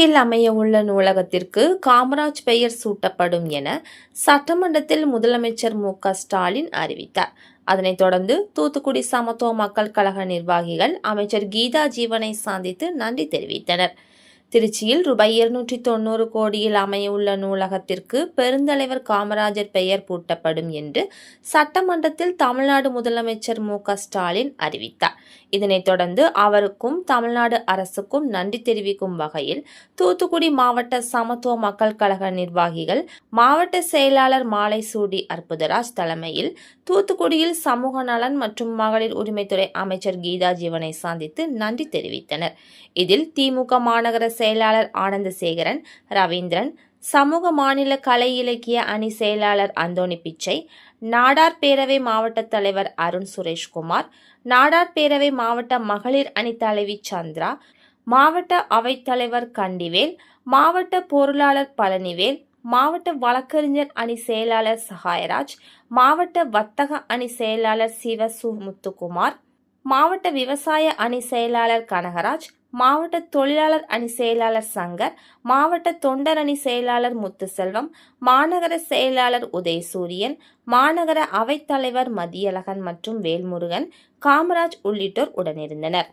திருச்சியில் அமைய உள்ள நூலகத்திற்கு காமராஜ் பெயர் சூட்டப்படும் என சட்டமன்றத்தில் முதலமைச்சர் மு க ஸ்டாலின் அறிவித்தார். அதனைத் தொடர்ந்து தூத்துக்குடி சமத்துவ மக்கள் கழக நிர்வாகிகள் அமைச்சர் கீதா ஜீவனை சந்தித்து நன்றி தெரிவித்தனர். திருச்சியில் ரூபாய் இருநூற்றி தொண்ணூறு கோடியில் அமையவுள்ள நூலகத்திற்கு பெருந்தலைவர் காமராஜர் பெயர் பூட்டப்படும் என்று சட்டமன்றத்தில் தமிழ்நாடு முதலமைச்சர் மு க ஸ்டாலின் அறிவித்தார். இதனைத் தொடர்ந்து அவருக்கும் தமிழ்நாடு அரசுக்கும் நன்றி தெரிவிக்கும் வகையில் தூத்துக்குடி மாவட்ட சமத்துவ மக்கள் கழக நிர்வாகிகள் மாவட்ட செயலாளர் மாலை சூடி அற்புதராஜ் தலைமையில் தூத்துக்குடியில் சமூக நலன் மற்றும் மகளிர் உரிமைத்துறை அமைச்சர் கீதா ஜீவனை சந்தித்து நன்றி தெரிவித்தனர். இதில் திமுக மாநகர செயலாளர் ஆனந்தசேகரன் ரவீந்திரன் சமூக மாநில கலை இலக்கிய அணி செயலாளர் அந்தோணி பிச்சை நாடார் பேரவை மாவட்ட தலைவர் அருண் சுரேஷ்குமார் நாடார் பேரவை மாவட்ட மகளிர் அணி தலைவி சந்திரா மாவட்ட அவைத்தலைவர் கண்டிவேல் மாவட்ட பொருளாளர் பழனிவேல் மாவட்ட வழக்கறிஞர் அணி செயலாளர் சகாயராஜ் மாவட்ட வர்த்தக அணி செயலாளர் சிவ முத்துக்குமார் மாவட்ட விவசாய அணி செயலாளர் கனகராஜ் மாவட்ட தொழிலாளர் அணி செயலாளர் சங்கர் மாவட்ட தொண்டர் அணி செயலாளர் முத்துசெல்வம் மாநகர செயலாளர் உதயசூரியன் மாநகர அவைத்தலைவர் மதியழகன் மற்றும் வேல்முருகன் காமராஜ் உள்ளிட்டோர் உடனிருந்தனர்.